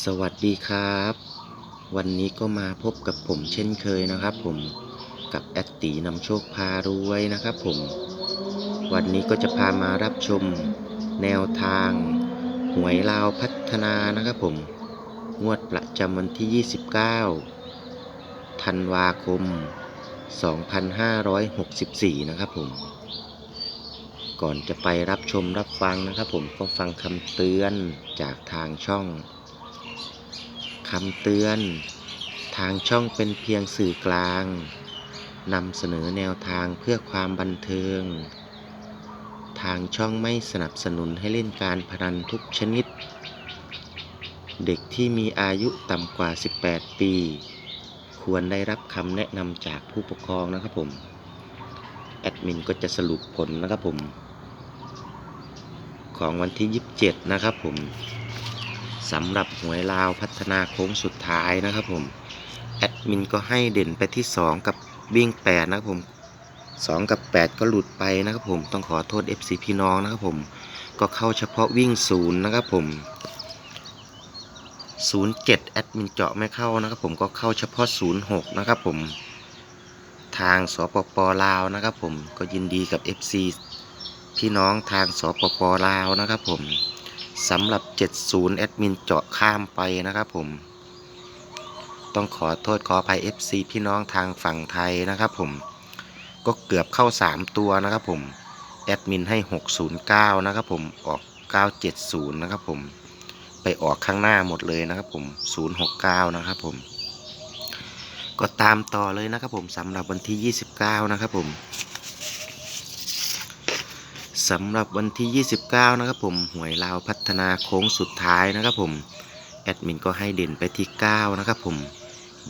สวัสดีครับ วันนี้ก็มาพบกับผมเช่นเคยนะครับผมกับแอดตีนำโชคพารวยนะครับผม วันนี้ก็จะพามารับชมแนวทาง หวยลาวพัฒนานะครับผม งวดประจำวันที่ 29 ธันวาคม 2564 นะครับผม ก่อนจะไปรับชมรับฟังนะครับผมก็ฟังคำเตือนจากทางช่อง คำเตือน ทางช่องเป็นเพียงสื่อกลางนำเสนอแนวทางเพื่อความบันเทิง ทางช่องไม่สนับสนุนให้เล่นการพนันทุกชนิด เด็กที่มีอายุต่ำกว่า 18 ปี ควรได้รับคำแนะนำจากผู้ปกครองนะครับผม แอดมินก็จะสรุปผลนะครับผม ของวันที่ 27 นะครับผม สำหรับหวยลาวพัฒนาโค้งสุดท้ายนะครับผม แอดมินก็ให้เด่นไปที่ 2 กับวิ่ง 8 นะครับผม 2 กับ 8 ก็หลุดไปนะครับผม ต้องขอโทษ FC พี่น้องนะครับผม ก็เข้าเฉพาะวิ่ง 0 นะครับผม 07 แอดมินเจาะไม่เข้านะครับผม ก็เข้าเฉพาะ 06 นะครับผม ทางสปปลาวนะครับผม ก็ยินดีกับ FC พี่น้องทางสปปลาวนะครับผม สำหรับ 70 แอดมินเจาะข้ามไปนะครับผม ต้องขอโทษขออภัย FC พี่น้องทางฝั่งไทยนะครับผม ก็เกือบเข้า 3 ตัวนะครับผม แอดมินให้ 609 นะครับผม ออก 970 นะครับผม ไปออกข้างหน้าหมดเลยนะครับผม 069 นะครับผม ก็ตามต่อเลยนะครับผมสำหรับวันที่ 29 นะครับผม สำหรับวันที่ 29 นะครับผมหวยลาวพัฒนาโค้งสุดท้ายนะครับผมแอดมินก็ให้เด่นไปที่ 9 นะครับผม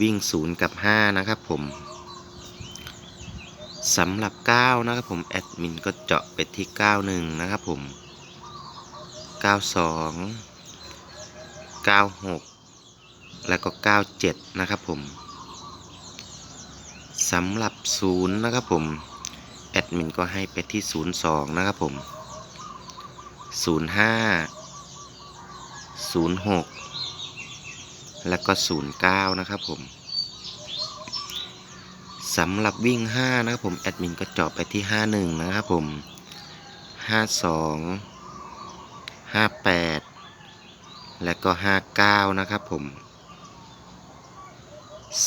วิ่ง 0 กับ 5 นะครับผมสำหรับ 9 นะครับผมแอดมินก็เจาะไปที่ 91 นะครับผม 92 96 แล้วก็ 97 นะครับผมสำหรับ 0 นะครับผม มินก็ให้ไปที่ 02 นะครับผม 05 06 แล้วก็ 09 นะครับผมสำหรับวิ่ง 5 นะครับผม แอดมินก็เจาะไปที่ 51 นะครับผม 52 58 และก็ 59 นะครับผม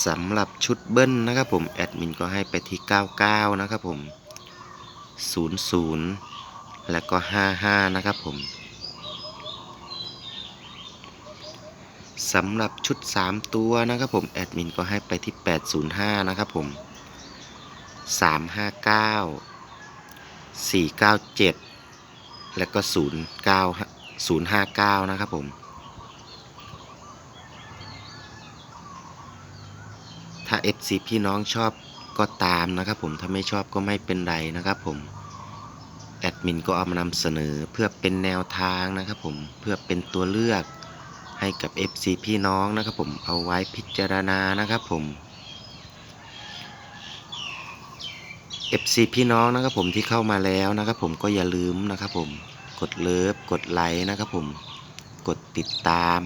สำหรับชุดเบิ้ลนะครับผม แอดมินก็ให้ไปที่ 99 นะครับผม 00 และก็ 55 นะครับผมสำหรับชุด 3 ตัวนะครับผม แอดมินก็ให้ไปที่ 805 นะครับผม 359 497 และก็ 09 059 นะครับผมถ้า FC พี่น้องชอบ ก็ตามนะครับผมถ้าไม่ชอบก็ไม่เป็นไรนะครับผมแอดมินก็เอามานำเสนอเพื่อเป็นแนวทางนะครับผมเพื่อเป็นตัวเลือกให้กับ FC พี่น้องนะครับผมเอาไว้พิจารณานะครับผม FC พี่น้องนะครับผมที่เข้ามาแล้วนะครับผมก็อย่าลืมนะครับผมกดเลิฟกดไลค์นะครับผมกดติดตาม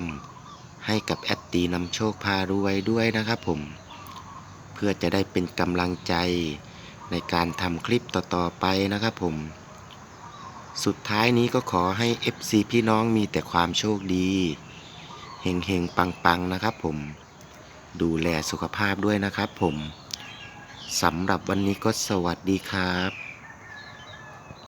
ให้กับแอดตีนำโชคพารวยด้วยนะครับผม พื่อจะได้เป็นกำลังใจในการทำคลิปต่อๆไปนะครับผม สุดท้ายนี้ก็ขอให้ FC พี่น้องมีแต่ความโชคดีเฮงเฮงปังปังๆ นะครับผม ดูแลสุขภาพด้วยนะครับผม สำหรับวันนี้ก็สวัสดีครับ